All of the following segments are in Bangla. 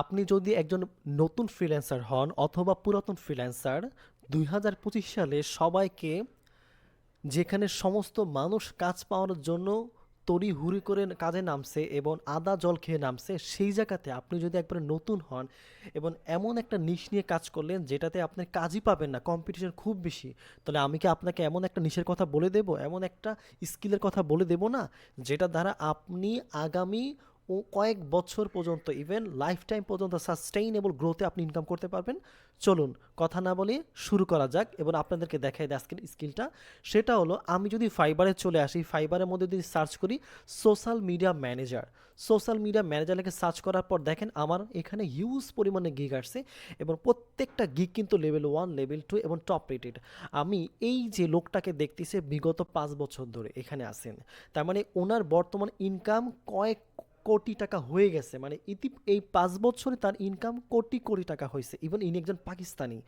আপনি যদি একজন নতুন ফ্রিল্যান্সার হন অথবা পুরাতন ফ্রিল্যান্সার দুই হাজার পঁচিশ সালে সবাইকে যেখানে সমস্ত মানুষ কাজ পাওয়ার জন্য তড়ি হুড়ি করে কাজে নামছে এবং আদা জল খেয়ে নামছে, সেই জায়গাতে আপনি যদি একবারে নতুন হন এবং এমন একটা নিশ নিয়ে কাজ করলেন যেটাতে আপনি কাজই পাবেন না কম্পিটিশন খুব বেশি, তাহলে আমি কি আপনাকে এমন একটা নিশের কথা বলে দেব? এমন একটা স্কিলের কথা বলে দেব না? যেটা দ্বারা আপনি আগামী ও কয়েক বছর পর্যন্ত ইভেন লাইফ টাইম পর্যন্ত সাস্টেইনেবল গ্রোথে আপনি ইনকাম করতে পারবেন। চলুন কথা না বলে শুরু করা যাক এবং আপনাদেরকে দেখাই দেয় আজকের স্কিলটা সেটা হলো, আমি যদি ফাইবারে চলে আসি ফাইবারের মধ্যে যদি সার্চ করি social media manager social media manager লেখে সার্চ করার পর দেখেন আমার এখানে হিউজ পরিমাণে গিগ আসছে এবং প্রত্যেকটা গিগ কিন্তু লেভেল ওয়ান লেভেল টু এবং টপ রেটেড আমি এই যে লোকটাকে দেখতেছি, বিগত পাঁচ বছর ধরে এখানে আসেন তার মানে ওনার বর্তমান ইনকাম কয়েক কোটি টাকা হয়ে গেছে। মানে ইতি এই পাঁচ বছরে তার ইনকাম কোটি কোটি টাকা হয়েছে ইভেন ইনি একজন পাকিস্তানি।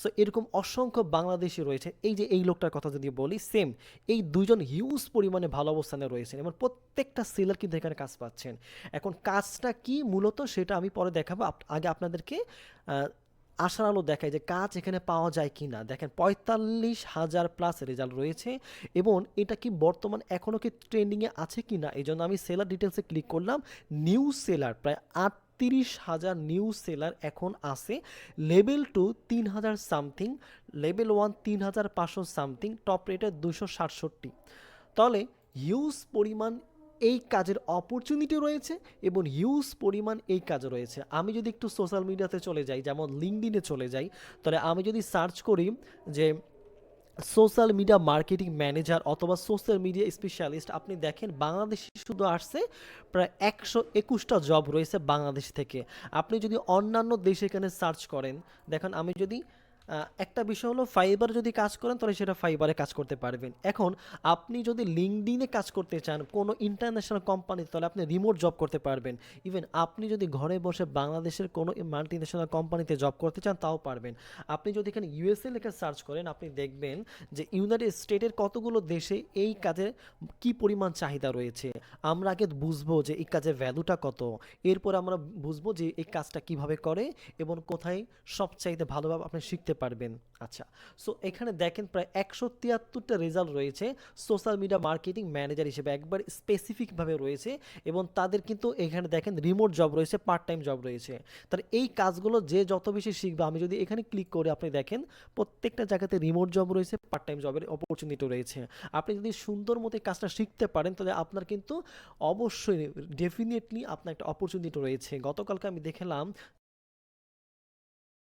সো এরকম অসংখ্য বাংলাদেশি রয়েছে। এই যে এই লোকটার কথা যদি বলি সেম এই দুজন হিউজ পরিমাণে ভালো অবস্থানে রয়েছেন এবং প্রত্যেকটা সেলার কিন্তু এখানে কাজ পাচ্ছেন। এখন কাজটা কি মূলত সেটা আমি পরে দেখাবো। আগে আপনাদেরকে আশার আলো দেখায় যে কাজ এখানে পাওয়া যায় কি না। দেখেন, পঁয়তাল্লিশ হাজার প্লাস রেজাল্ট রয়েছে এবং এটা কি বর্তমান এখনও কি ট্রেন্ডিংয়ে আছে কি না এই জন্য আমি সেলার ডিটেলসে ক্লিক করলাম নিউ সেলার প্রায় আটত্রিশ হাজার নিউ সেলার এখন আছে লেভেল টু তিন হাজার সামথিং লেভেল ওয়ান তিন হাজার পাঁচশো সামথিং টপ রেটে দুশো সাতষট্টি। তাহলে হিউজ পরিমাণ এই কাজের অপরচুনিটি রয়েছে এবং হিউজ পরিমাণ এই কাজ রয়েছে। আমি যদি একটু সোশ্যাল মিডিয়াতে চলে যাই, যেমন লিঙ্কডিনে চলে যাই, তাহলে আমি যদি সার্চ করি যে সোশ্যাল মিডিয়া মার্কেটিং ম্যানেজার অথবা সোশ্যাল মিডিয়া স্পেশালিস্ট আপনি দেখেন বাংলাদেশে শুধু আসছে প্রায় একশো একুশটা জব রয়েছে বাংলাদেশ থেকে। আপনি যদি অন্যান্য দেশে এখানে সার্চ করেন, দেখেন আমি যদি একটা বিষয় হলো ফাইবার যদি কাজ করেন, তাহলে সেটা ফাইবারে কাজ করতে পারবেন। এখন আপনি যদি লিঙ্কডিনে কাজ করতে চান, কোনো ইন্টারন্যাশনাল কোম্পানি তাহলে আপনি রিমোট জব করতে পারবেন। ইভেন আপনি যদি ঘরে বসে বাংলাদেশের কোনো মাল্টি ন্যাশনাল কোম্পানিতে জব করতে চান, তাও পারবেন। আপনি যদি এখানে ইউএসএ লেখা সার্চ করেন, আপনি দেখবেন যে ইউনাইটেড স্টেটের কতগুলো দেশে এই কাজের কি পরিমাণ চাহিদা রয়েছে। আমরা আগে বুঝব যে এই কাজের ভ্যালুটা কত। এরপর আমরা বুঝব যে এই কাজটা কীভাবে করে এবং কোথায় সবচাইতে ভালোভাবে আপনি শিখতে পারবেন। আচ্ছা সো এখানে দেখেন প্রায় একশো তিয়াত্তরটা রেজাল্ট রয়েছে সোশ্যাল মিডিয়া মার্কেটিং ম্যানেজার হিসেবে একবার স্পেসিফিকভাবে রয়েছে এবং তাদের কিন্তু এখানে দেখেন রিমোট জব রয়েছে পার্ট টাইম জব রয়েছে। তার এই কাজগুলো যে যত বেশি শিখবে, আমি যদি এখানে ক্লিক করে আপনি দেখেন, প্রত্যেকটা জায়গাতে রিমোট জব রয়েছে পার্ট টাইম জবের অপরচুনিটি রয়েছে। আপনি যদি সুন্দর মতো কাজটা শিখতে পারেন, তাহলে আপনার কিন্তু অবশ্যই ডেফিনেটলি আপনার একটা অপরচুনিটি রয়েছে। গতকালকে আমি দেখলাম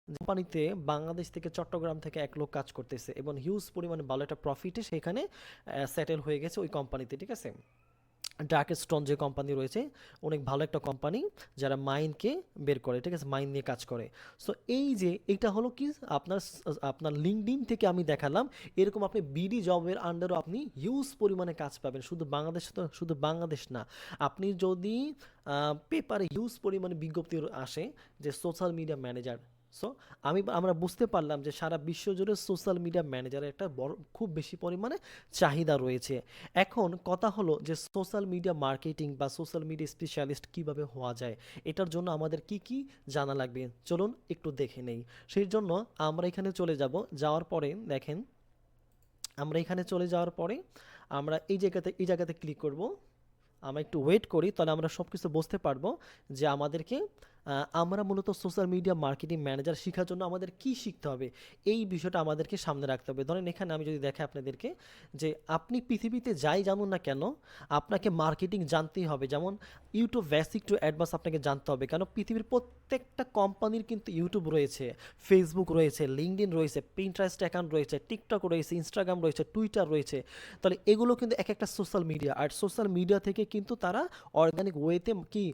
কোম্পানিতে বাংলাদেশ থেকে চট্টগ্রাম থেকে এক লোক কাজ করতেছে এবং হিউজ পরিমাণে ভালো একটা প্রফিটে সেখানে সেটেল হয়ে গেছে ওই কোম্পানিতে, ঠিক আছে? ডার্ক স্টোন যে কোম্পানি রয়েছে, অনেক ভালো একটা কোম্পানি যারা মাইনকে বের করে, ঠিক আছে? মাইন নিয়ে কাজ করে। সো এই যে এটা হলো কি? আপনার আপনার লিঙ্কডিন থেকে আমি দেখালাম, এরকম আপনি বিডি জবের আন্ডারও আপনি হিউজ পরিমাণে কাজ পাবেন। শুধু বাংলাদেশ তো, শুধু বাংলাদেশ না। আপনি যদি পেপারে হিউজ পরিমাণে বিজ্ঞপ্তি আসে যে সোশ্যাল মিডিয়া ম্যানেজার সো আমি আমরা বুঝতে পারলাম যে সারা বিশ্ব জুড়ে সোশ্যাল মিডিয়া ম্যানেজারের একটা বড়, খুব বেশি পরিমাণে চাহিদা রয়েছে। এখন কথা হলো যে সোশ্যাল মিডিয়া মার্কেটিং বা সোশ্যাল মিডিয়া স্পেশালিস্ট কীভাবে হওয়া যায়? এটার জন্য আমাদের কি কি জানা লাগবে? চলুন একটু দেখে নেই। সেই জন্য আমরা এখানে চলে যাব। যাওয়ার পরে দেখেন, আমরা এখানে চলে যাওয়ার পরে আমরা এই জায়গাতে এই জায়গাতে ক্লিক করব। আমরা একটু ওয়েট করি, তাহলে আমরা সব কিছু বুঝতে পারব যে আমাদেরকে আমরা মূলত সোশ্যাল মিডিয়া মার্কেটিং ম্যানেজার শেখার জন্য আমাদের কি শিখতে হবে, এই বিষয়টা আমাদেরকে সামনে রাখতে হবে। ধরেন এখানে আমি যদি দেখে আপনাদেরকে যে আপনি পৃথিবীতে যাই জানুন না কেন, আপনাকে মার্কেটিং জানতেই হবে। যেমন ইউটিউব বেসিক টু অ্যাডভান্স আপনাকে জানতে হবে, কেন পৃথিবীর প্রত্যেকটা কোম্পানির কিন্তু ইউটিউব রয়েছে ফেসবুক রয়েছে লিঙ্কডিন রয়েছে প্রিন্টারেস্ট অ্যাকাউন্ট রয়েছে টিকটক রয়েছে ইনস্টাগ্রাম রয়েছে টুইটার রয়েছে। তাহলে এগুলো কিন্তু এক একটা সোশ্যাল মিডিয়া আর সোশ্যাল মিডিয়া থেকে কিন্তু তারা অর্গানিক ওয়েতে কি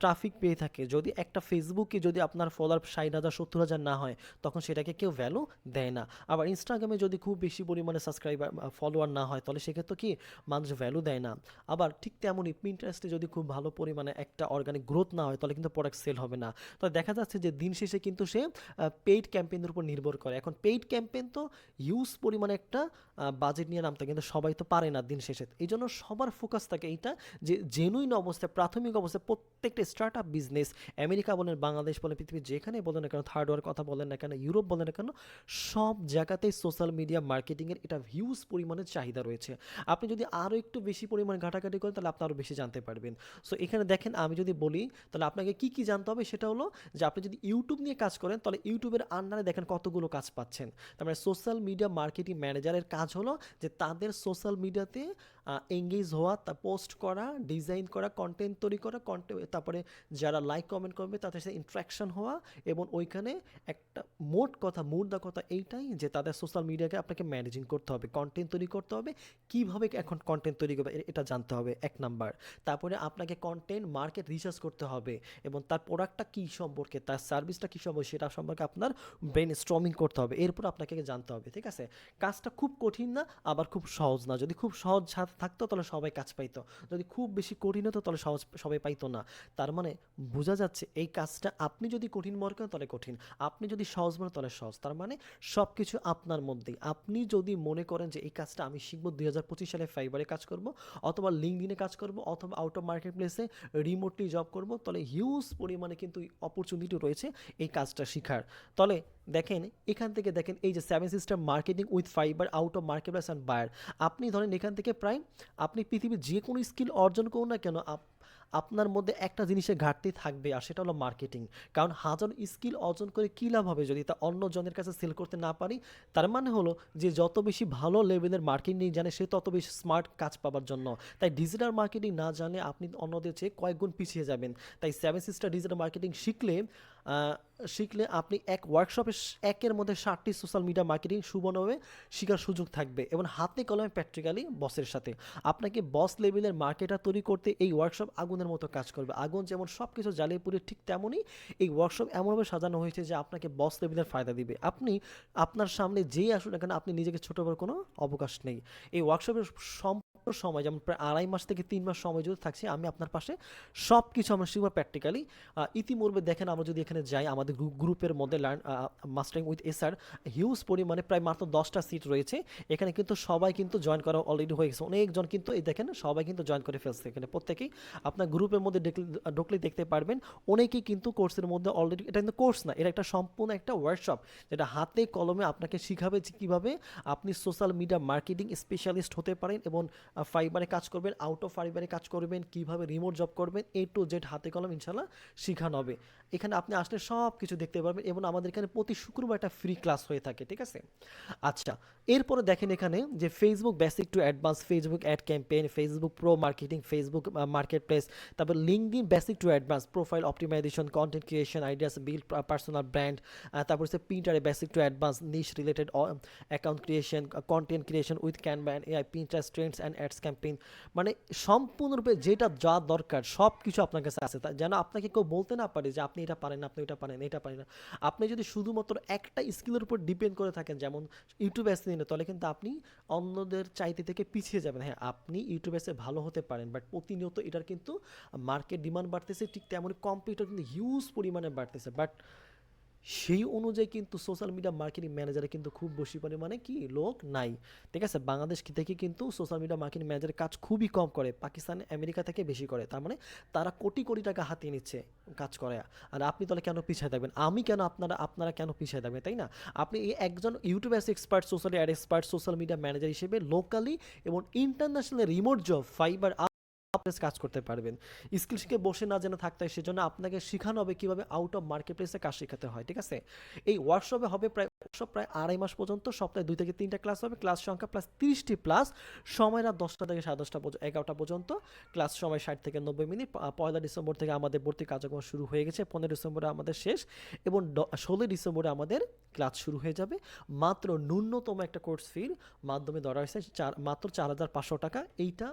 ট্রাফিক পেয়ে থাকে। যদি একটা ফেসবুকে যদি আপনার ফলোয়ার ষাট হাজার, সত্তর হাজার না হয়, তখন সেটাকে কেউ ভ্যালু দেয় না। আবার ইনস্টাগ্রামে যদি খুব বেশি পরিমাণে সাবস্ক্রাইবার ফলোয়ার না হয়, তাহলে সেক্ষেত্রে কি? মানুষ ভ্যালু দেয় না। আবার ঠিক তেমনই প্রিন্টারেস্টে যদি খুব ভালো পরিমাণে একটা অর্গানিক গ্রোথ না হয়, তাহলে কিন্তু প্রোডাক্ট সেল হবে না। তো দেখা যাচ্ছে যে দিন শেষে কিন্তু সে পেইড ক্যাম্পেইনের উপর নির্ভর করে। এখন পেইড ক্যাম্পেইন তো হিউজ পরিমাণে একটা বাজেট নিয়ে নামতে কিন্তু সবাই তো পারে না দিন শেষে। এই জন্য সবার ফোকাস থাকে এইটা যে জেনুইন অবস্থায়, প্রাথমিক অবস্থায় প্রত্যেকটা start up business America America বলেন, বাংলাদেশ বলেন, পৃথিবীর যেখানে বলেন না কেন থার্ড ওয়ার কথা বলেন না কেন, ইউরোপ বলেন না কেন, সব জায়গাতেই সোশ্যাল মিডিয়া মার্কেটিংয়ের এটা হিউজ পরিমাণে চাহিদা রয়েছে। আপনি যদি আরও একটু বেশি পরিমাণে ঘাটাঘাটি করেন, তাহলে আপনি আরও বেশি জানতে পারবেন। সো এখানে দেখেন, আমি যদি বলি, তাহলে আপনাকে কি কি জানতে হবে? সেটা হলো যে আপনি যদি ইউটিউব নিয়ে কাজ করেন, তাহলে ইউটিউবের আন্ডারে দেখেন কতগুলো কাজ পাচ্ছেন। তার মানে সোশ্যাল মিডিয়া মার্কেটিং ম্যানেজারের কাজ হলো যে তাদের সোশ্যাল মিডিয়াতে এঙ্গেজ হওয়া, তা পোস্ট করা ডিজাইন করা কন্টেন্ট তৈরি করা কন্টেন্ট তারপরে যারা লাইক কমেন্ট করবে, তাদের সাথে ইন্ট্রাকশন হওয়া এবং ওইখানে একটা মোট কথা মুদ্রা কথা এইটাই যে তাদের সোশ্যাল মিডিয়াকে আপনাকে ম্যানেজিং করতে হবে কন্টেন্ট তৈরি করতে হবে, কীভাবে এখন কন্টেন্ট তৈরি করবে এটা জানতে হবে, এক নাম্বার তারপরে আপনাকে কন্টেন্ট মার্কেট রিসার্চ করতে হবে এবং তার প্রোডাক্টটা কী সম্পর্কে, তার সার্ভিসটা কী সম্পর্কে, সেটা সম্পর্কে আপনার ব্রেন স্ট্রমিং করতে হবে, এরপর আপনাকে জানতে হবে, ঠিক আছে? কাজটা খুব কঠিন না, আবার খুব সহজ না, যদি খুব সহজ থাকতো, তাহলে সবাই কাজ পাইতো। যদি খুব বেশি কঠিন হতো, তাহলে সহজ, সবাই পাইতো না। তার মানে বোঝা যাচ্ছে এই কাজটা আপনি যদি কঠিন মনে করেন, তাহলে কঠিন। আপনি যদি সহজ মনে তাহলে সহজ। তার মানে সব কিছু আপনার মধ্যেই। আপনি যদি মনে করেন যে এই কাজটা আমি শিখব দুই হাজার পঁচিশ সালে ফাইবারে কাজ করব, অথবা লিঙ্ক লিঙ্কডিনে কাজ করব, অথবা আউট অফ মার্কেট প্লেসে রিমোটলি জব করব, তাহলে হিউজ পরিমাণে কিন্তু অপরচুনিটি রয়েছে এই কাজটা শেখার। তাহলে দেখেন, এখান থেকে দেখেন, এই যে seven sister marketing with Fiverr out of market place and buyer আপনি ধরেন এখান থেকে প্রায় আপনি পৃথিবীর যে কোনো স্কিল অর্জন করুন না কেন, আপ- আপনার মধ্যে একটা জিনিসের ঘাটতি থাকবে আর সেটা হলো মার্কেটিং কারণ হাজার স্কিল অর্জন করে কী লাভ হবে যদি তা অন্য জনের কাছে সেল করতে না পারি? তার মানে হলো যে যত বেশি ভালো লেভেলের মার্কেটিং জানে, সে তত বেশি স্মার্ট কাজ পাবার জন্য। তাই ডিজিটাল মার্কেটিং না জানে আপনি অন্যদের চেয়ে কয়েক গুণ পিছিয়ে যাবেন। তাই সেভেন সিস্টার ডিজিটাল মার্কেটিং শিখলে শিখলে আপনি এক ওয়ার্কশপে একের মধ্যে ষাটটি সোশ্যাল মিডিয়া মার্কেটিং সুবর্ণভাবে শেখার সুযোগ থাকবে এবং হাতে কলমে প্র্যাকটিক্যালি বসের সাথে। আপনাকে বস লেভেলের মার্কেটার তৈরি করতে এই ওয়ার্কশপ আগুনের মতো কাজ করবে। আগুন যেমন সব কিছু জ্বালিয়ে পুড়ে ঠিক তেমনই এই ওয়ার্কশপ এমনভাবে সাজানো হয়েছে যে আপনাকে বস লেভেলের ফায়দা দিবে। আপনি আপনার সামনে যেই আসুন না কেন, আপনি নিজেকে ছোটো করার কোনো অবকাশ নেই। এই ওয়ার্কশপের সম্পূর্ণ সময়, যেমন প্রায় আড়াই মাস থেকে তিন মাস সময় যদি থাকছে, আমি আপনার পাশে সব কিছু আমরা শিখব প্র্যাকটিক্যালি ইতিমধ্যে দেখেন আমরা যদি এখানে যাই, আমাদের গ্রুপের মধ্যে learn mastering with SR huge পরিমাণে প্রায় মাত্র দশটা সিট রয়েছে। এখানে কিন্তু সবাই কিন্তু জয়েন করা অলরেডি হয়ে গেছে। অনেকজন কিন্তু এই দেখেন, সবাই কিন্তু জয়েন করে ফেলছে এখানে। প্রত্যেকেই আপনার গ্রুপের মধ্যে ঢুকলে দেখতে পারবেন। অনেকেই কিন্তু কোর্সের মধ্যে অলরেডি এটা কিন্তু কোর্স না, এটা একটা সম্পূর্ণ একটা ওয়ার্কশপ যেটা হাতে কলমে আপনাকে শিখাবে যে কীভাবে আপনি সোশ্যাল মিডিয়া মার্কেটিং স্পেশালিস্ট হতে পারেন এবং ফাইবারে কাজ করবেন আউট অফ ফাইবারে কাজ করবেন, কীভাবে রিমোট জব করবেন এ টু জেড হাতে কলম ইনশাল্লাহ শেখানো হবে। এখানে আপনি আসলে সব কিছু দেখতে পারবেন এবং আমাদের এখানে প্রতি শুক্রবার একটা ফ্রি ক্লাস হয়ে থাকে, ঠিক আছে? আচ্ছা এরপরে দেখেন এখানে যে Facebook basic to advance Facebook ad campaign Facebook pro marketing Facebook market place তারপর LinkedIn basic to advance profile optimisation content creation ideas build personal brand তারপর হচ্ছে Pinterest basic to advance niche related account creation content creation with Canva AI Pinterest trends and ads campaign মানে সম্পূর্ণরূপে যেটা যা দরকার সব কিছু আপনার কাছে আছে। যেন আপনাকে কেউ বলতে না পারে যে আপনি এটা পারেন, আপনি এটা পারেন এটা পারেন আপনি যদি শুধুমাত্র একটা স্কিলের উপর ডিপেন্ড করে থাকেন, যেমন ইউটিউব আসতে দিনে তাহলে কিন্তু আপনি অন্যদের চাইতে থেকে পিছিয়ে যাবেন। হ্যাঁ আপনি ইউটিউব এসে ভালো হতে পারেন বাট প্রতিনিয়ত এটার কিন্তু মার্কেট ডিমান্ড বাড়তেছে, ঠিক তেমনই কম্পিউটার কিন্তু হিউজ পরিমাণে বাড়তেছে। বাট সেই অনুযায়ী কিন্তু সোশ্যাল মিডিয়া মার্কেটিং ম্যানেজারে কিন্তু খুব বেশি পরিমাণে কি লোক নাই। ঠিক আছে? বাংলাদেশ থেকে কিন্তু সোশ্যাল মিডিয়া মার্কেটিং ম্যানেজারের কাজ খুবই কম করে, পাকিস্তান, আমেরিকা থেকে বেশি করে। তার মানে তারা কোটি কোটি টাকা হাতিয়ে নিচ্ছে কাজ করে। আর আপনি তাহলে কেন পিছিয়ে থাকবেন? আমি কেন আপনারা আপনারা কেন পিছিয়ে থাকবেন, তাই না? আপনি একজন YouTube as expert social ad expert social media manager হিসেবে লোকালি এবং international remote job Fiverr place কাজ করতে পারবেন। স্কিল শিখে বসে না যেন থাকতে হয়, সেজন্য আপনাকে শেখানো হবে কীভাবে আউট অফ মার্কেট প্লেসে কাজ শেখাতে হয়, ঠিক আছে? এই ওয়ার্কশপে হবে প্রায় ওয়ার্কশপ প্রায় আড়াই মাস পর্যন্ত, সপ্তাহে দুই থেকে তিনটা ক্লাস হবে ক্লাস সংখ্যা প্লাস তিরিশটি প্লাস সময় রাত দশটা থেকে সাড়ে দশটা পর্যন্ত এগারোটা পর্যন্ত ক্লাস সময় ষাট থেকে নব্বই মিনিট পয়লা ডিসেম্বর থেকে আমাদের ভর্তি কার্যক্রম শুরু হয়ে গেছে পনেরো ডিসেম্বরে আমাদের শেষ এবং ষোলোই ডিসেম্বরে আমাদের ক্লাস শুরু হয়ে যাবে। মাত্র ন্যূনতম একটা কোর্স ফির মাধ্যমে ধরা হয়েছে চার, মাত্র চার হাজার পাঁচশো টাকা, এইটা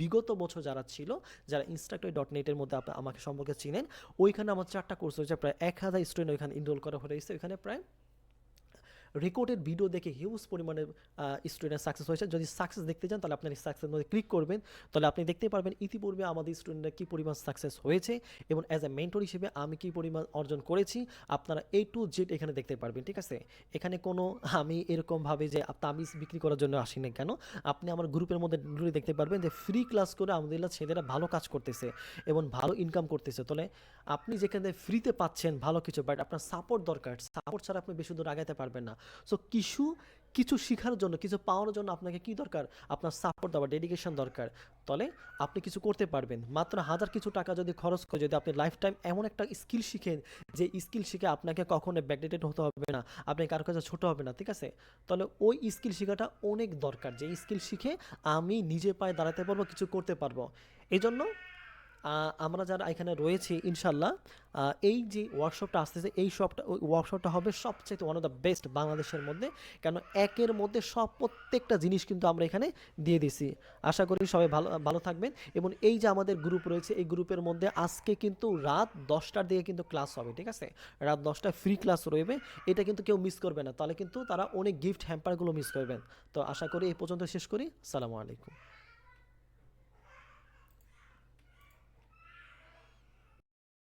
বিগত বছর যারা ছিল, যারা ইনস্ট্রাক্টর ডট নেটের মধ্যে আমাকে সম্পর্কে চিনেন, ওইখানে আমার চারটা কোর্স হয়েছে প্রায় এক হাজার স্টুডেন্ট ওইখানে ইনরোল করা হয়েছে ওইখানে প্রায় রেকর্ডেড ভিডিও দেখে হিউজ পরিমাণে স্টুডেন্ট সাকসেস হয়েছে। যদি সাকসেস দেখতে চান, তাহলে আপনার সাকসেস মধ্যে ক্লিক করবেন। তাহলে আপনি দেখতে পারবেন ইতিপূর্বে আমাদের স্টুডেন্টরা কী পরিমাণ সাকসেস হয়েছে এবং অ্যাজ এ মেন্টর হিসেবে আমি কী পরিমাণ অর্জন করেছি, আপনারা এ টু জেড এখানে দেখতে পারবেন, ঠিক আছে? এখানে কোনো আমি এরকমভাবে যে তাবিজ বিক্রি করার জন্য আসি না কেন? আপনি আমার গ্রুপের মধ্যে দেখতে পারবেন যে ফ্রি ক্লাস করে আলহামদুলিল্লাহ ছেলেরা ভালো কাজ করতেছে এবং ভালো ইনকাম করতেছে। তাহলে আপনি যেখানে ফ্রিতে পাচ্ছেন ভালো কিছু বাট আপনার সাপোর্ট দরকার। সাপোর্ট ছাড়া আপনি বেশি দূর আগাতে পারবেন না। সো কিছু কিছু শেখার জন্য, কিছু পাওয়ার জন্য আপনাকে কি দরকার? আপনার সাপোর্ট দেওয়া ডেডিকেশন দরকার। তাহলে আপনি কিছু করতে পারবেন। মাত্র হাজার কিছু টাকা যদি খরচ করে, যদি আপনি লাইফ টাইম এমন একটা স্কিল শিখেন, যে স্কিল শিখে আপনাকে কখনো ব্যাকডেটেড হতে হবে না, আপনি কারও কাছে ছোটো হবে না, ঠিক আছে? তাহলে ওই স্কিল শেখাটা অনেক দরকার। যে স্কিল শিখে আমি নিজে পায়ে দাঁড়াতে পারব, কিছু করতে পারব। এই জন্য আমরা যারা এখানে রয়েছি ইনশাল্লাহ এই যে ওয়ার্কশপটা আসতেছে, এই ওই ওয়ার্কশপটা হবে সবচেয়ে ওয়ান অফ দ্য বেস্ট বাংলাদেশের মধ্যে, কেন একের মধ্যে সব প্রত্যেকটা জিনিস কিন্তু আমরা এখানে দিয়ে দিছি। আশা করি সবাই ভালো ভালো থাকবেন এবং এই যে আমাদের গ্রুপ রয়েছে, এই গ্রুপের মধ্যে আজকে কিন্তু রাত দশটার দিকে কিন্তু ক্লাস হবে, ঠিক আছে? রাত দশটায় ফ্রি ক্লাস রয়েবে এটা কিন্তু কেউ মিস করবে না, তাহলে কিন্তু তারা অনেক গিফট হ্যাম্পারগুলো মিস করবেন। তো আশা করি এই পর্যন্ত শেষ করি সালামু আলাইকুম।